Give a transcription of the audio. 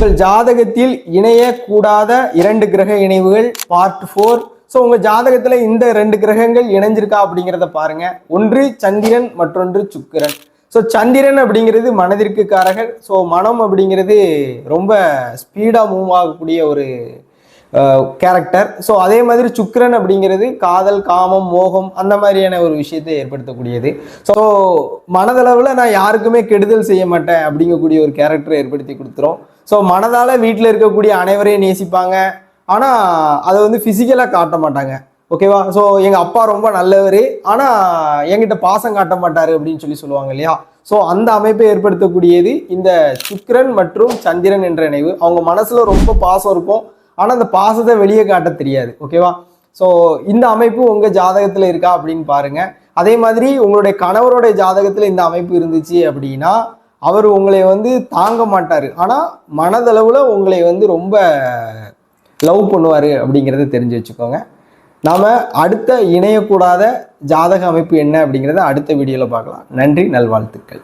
உங்கள் ஜாதகத்தில் இணையக்கூடாத இரண்டு கிரக இணைவுகள் பார்ட் ஃபோர் ஸோ உங்கள் ஜாதகத்தில் இந்த ரெண்டு கிரகங்கள் இணைஞ்சிருக்கா அப்படிங்கிறத பாருங்க. ஒன்று சந்திரன் மற்றொன்று சுக்கிரன். ஸோ சந்திரன் அப்படிங்கிறது மனதிற்கு காரகர். ஸோ மனம் அப்படிங்கிறது ரொம்ப ஸ்பீடாக மூவ் ஆகக்கூடிய ஒரு கேரக்டர் ஸோ அதே மாதிரி சுக்கரன் அப்படிங்கிறது காதல் காமம் மோகம் அந்த மாதிரியான ஒரு விஷயத்தை ஏற்படுத்தக்கூடியது. ஸோ மனதளவில் நான் யாருக்குமே கெடுதல் செய்ய மாட்டேன் அப்படிங்கக்கூடிய ஒரு கேரக்டரை ஏற்படுத்தி கொடுத்துரும். ஸோ மனதால் வீட்டில் இருக்கக்கூடிய அனைவரையும் நேசிப்பாங்க. ஆனால் அதை வந்து ஃபிசிக்கலாக காட்ட மாட்டாங்க. ஓகேவா ஸோ எங்கள் அப்பா ரொம்ப நல்லவர். ஆனால் என்கிட்ட பாசம் காட்ட மாட்டார் அப்படின்னு சொல்லி சொல்லுவாங்க இல்லையா? ஸோ அந்த அமைப்பை ஏற்படுத்தக்கூடியது இந்த சுக்கிரன் மற்றும் சந்திரன் என்ற இணைவு. அவங்க மனசில் ரொம்ப பாசம் இருக்கும். ஆனால் அந்த பாசத்தை வெளியே காட்ட தெரியாது ஓகேவா ஸோ இந்த அமைப்பு உங்கள் ஜாதகத்தில் இருக்கா அப்படின்னு பாருங்கள் அதே மாதிரி உங்களுடைய கணவருடைய ஜாதகத்தில் இந்த அமைப்பு இருந்துச்சு அப்படின்னா அவர் உங்களை வந்து தாங்க மாட்டார். ஆனால் மனதளவில் உங்களை வந்து ரொம்ப லவ் பண்ணுவார் அப்படிங்கிறத தெரிஞ்சு வச்சுக்கோங்க. நாம் அடுத்த இணையக்கூடாத ஜாதக அமைப்பு என்ன அப்படிங்கிறத அடுத்த வீடியோவில் பார்க்கலாம். நன்றி நல்வாழ்த்துக்கள்.